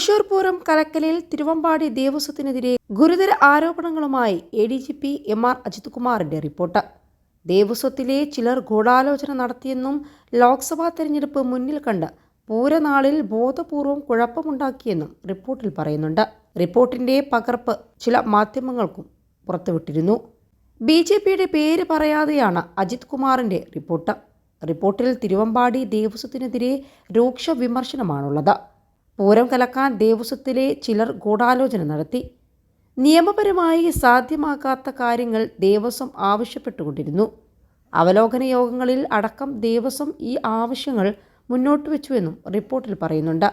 തൃശൂർ പൂരം കലക്കലിൽ തിരുവമ്പാടി ദേവസ്വത്തിനെതിരെ ഗുരുതര ആരോപണങ്ങളുമായി A D G P M R Ajith കുമാറിന്റെ റിപ്പോർട്ട്. ദേവസ്വത്തിലെ ചിലർ ഗൂഢാലോചന നടത്തിയെന്നും ലോക്സഭാ തെരഞ്ഞെടുപ്പ് മുന്നിൽ കണ്ട് പൂരനാളിൽ ബോധപൂർവം കുഴപ്പമുണ്ടാക്കിയെന്നും റിപ്പോർട്ടിൽ പറയുന്നുണ്ട്. റിപ്പോർട്ടിന്റെ പകർപ്പ് ചില മാധ്യമങ്ങൾക്കും പുറത്തുവിട്ടിരുന്നു. ബി ജെ പിയുടെ പേര് പറയാതെയാണ് അജിത് കുമാറിന്റെ റിപ്പോർട്ട്. റിപ്പോർട്ടിൽ തിരുവമ്പാടി ദേവസ്വത്തിനെതിരെ രൂക്ഷ വിമർശനമാണുള്ളത്. പൂരം കലക്കാൻ ദേവസ്വത്തിലെ ചിലർ ഗൂഢാലോചന നടത്തി. നിയമപരമായി സാധ്യമാക്കാത്ത കാര്യങ്ങൾ ദേവസ്വം ആവശ്യപ്പെട്ടുകൊണ്ടിരുന്നു. അവലോകന യോഗങ്ങളിൽ അടക്കം ദേവസ്വം ഈ ആവശ്യങ്ങൾ മുന്നോട്ട് വെച്ചുവെന്നും റിപ്പോർട്ടിൽ പറയുന്നുണ്ട്.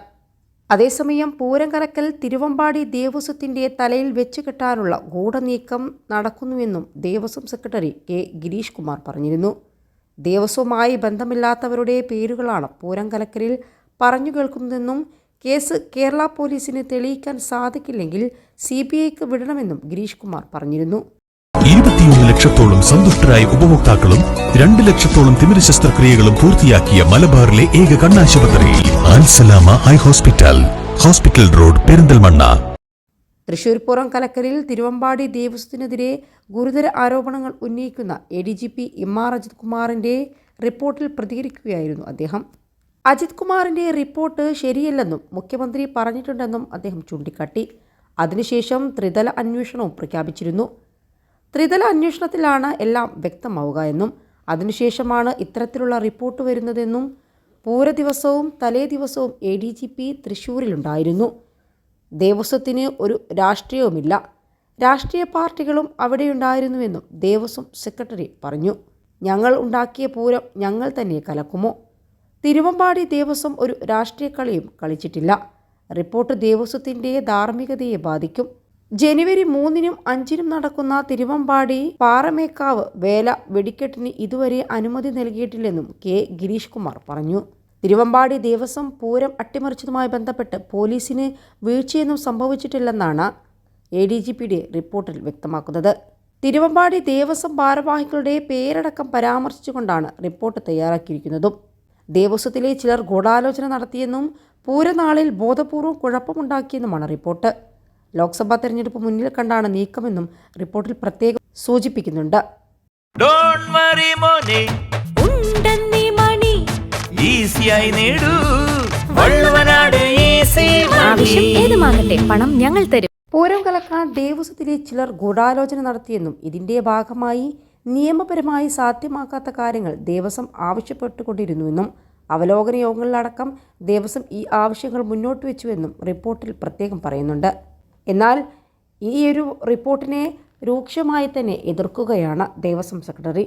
അതേസമയം പൂരം കലക്കൽ തിരുവമ്പാടി ദേവസ്വത്തിന്റെ തലയിൽ വെച്ച് കെട്ടാനുള്ള ഗൂഢനീക്കം നടക്കുന്നുവെന്നും ദേവസ്വം സെക്രട്ടറി കെ ഗിരീഷ് കുമാർ പറഞ്ഞിരുന്നു. ദേവസ്വവുമായി ബന്ധമില്ലാത്തവരുടെ പേരുകളാണ് പൂരം കലക്കലിൽ പറഞ്ഞു കേൾക്കുന്നതെന്നും കേസ് കേരള പോലീസിന് തെളിയിക്കാൻ സാധിക്കില്ലെങ്കിൽ സി ബി ഐക്ക് വിടണമെന്നും ഗിരീഷ് കുമാർ പറഞ്ഞിരുന്നു. ഇരുപത്തിയൊന്ന് ലക്ഷത്തോളം സന്തുഷ്ടരായ ഉപഭോക്താക്കളും രണ്ട് ലക്ഷത്തോളം തിമിര ശസ്ത്രക്രിയകളും പൂർത്തിയാക്കിയ മലബാറിലെ ഏക കണ്ണാശുപത്രിയിൽ Al Salama eye hospital hospital road Perinthalmanna. Thrissur പുറം കലക്കലിൽ തിരുവമ്പാടി ദേവസ്വത്തിനെതിരെ ഗുരുതര ആരോപണങ്ങൾ ഉന്നയിക്കുന്ന A D G P R Ajith കുമാറിന്റെ റിപ്പോർട്ടിൽ പ്രതികരിക്കുകയായിരുന്നു അദ്ദേഹം. അജിത് കുമാറിന്റെ റിപ്പോർട്ട് ശരിയല്ലെന്നും മുഖ്യമന്ത്രി പറഞ്ഞിട്ടുണ്ടെന്നും അദ്ദേഹം ചൂണ്ടിക്കാട്ടി. അതിനുശേഷം ത്രിതല അന്വേഷണവും പ്രഖ്യാപിച്ചിരുന്നു. ത്രിതല അന്വേഷണത്തിലാണ് എല്ലാം വ്യക്തമാവുക എന്നും അതിനുശേഷമാണ് ഇത്തരത്തിലുള്ള റിപ്പോർട്ട് വരുന്നതെന്നും പൂര ദിവസവും തലേ ദിവസവും എ ഡി ജി പി തൃശ്ശൂരിലുണ്ടായിരുന്നു ദേവസ്വത്തിന് ഒരു രാഷ്ട്രീയവുമില്ല. രാഷ്ട്രീയ പാർട്ടികളും അവിടെയുണ്ടായിരുന്നുവെന്നും ദേവസ്വം സെക്രട്ടറി പറഞ്ഞു. ഞങ്ങൾ ഉണ്ടാക്കിയ പൂരം ഞങ്ങൾ തന്നെ കലക്കുമോ? തിരുവമ്പാടി ദേവസ്വം ഒരു രാഷ്ട്രീയ കളിയും കളിച്ചിട്ടില്ല. റിപ്പോർട്ട് ദേവസ്വത്തിന്റെ ധാർമ്മികതയെ ബാധിക്കും. ജനുവരി മൂന്നിനും അഞ്ചിനും നടക്കുന്ന തിരുവമ്പാടി പാറമേക്കാവ് വേല വെടിക്കെട്ടിന് ഇതുവരെ അനുമതി നൽകിയിട്ടില്ലെന്നും കെ. ഗിരീഷ് കുമാർ പറഞ്ഞു. തിരുവമ്പാടി ദേവസ്വം പൂരം അട്ടിമറിച്ചതുമായി ബന്ധപ്പെട്ട് പോലീസിന് വീഴ്ചയൊന്നും സംഭവിച്ചിട്ടില്ലെന്നാണ് എ ഡി ജി പിയുടെ റിപ്പോർട്ടിൽ വ്യക്തമാക്കുന്നത്. തിരുവമ്പാടി ദേവസ്വം ഭാരവാഹികളുടെ പേരടക്കം പരാമർശിച്ചുകൊണ്ടാണ് റിപ്പോർട്ട് തയ്യാറാക്കിയിരിക്കുന്നതും. ദേവസ്വത്തിലെ ചിലർ ഗൂഢാലോചന നടത്തിയെന്നും പൂരനാളിൽ ബോധപൂർവം കുഴപ്പമുണ്ടാക്കിയെന്നുമാണ് റിപ്പോർട്ട്. ലോക്സഭാ തെരഞ്ഞെടുപ്പ് മുന്നിൽ കണ്ടാണ് നീക്കമെന്നും റിപ്പോർട്ടിൽ പ്രത്യേകം സൂചിപ്പിക്കുന്നുണ്ട്. പണം ഞങ്ങൾ തരും. പൂരം കലക്കാൻ ദേവസ്വത്തിലെ ചിലർ ഗൂഢാലോചന നടത്തിയെന്നും ഇതിന്റെ ഭാഗമായി നിയമപരമായി സാധ്യമാക്കാത്ത കാര്യങ്ങൾ ദേവസ്വം ആവശ്യപ്പെട്ടുകൊണ്ടിരുന്നുവെന്നും അവലോകന യോഗങ്ങളിലടക്കം ദേവസ്വം ഈ ആവശ്യങ്ങൾ മുന്നോട്ട് വെച്ചുവെന്നും റിപ്പോർട്ടിൽ പ്രത്യേകം പറയുന്നുണ്ട്. എന്നാൽ ഈ ഒരു റിപ്പോർട്ടിനെ രൂക്ഷമായി തന്നെ എതിർക്കുകയാണ് ദേവസ്വം സെക്രട്ടറി.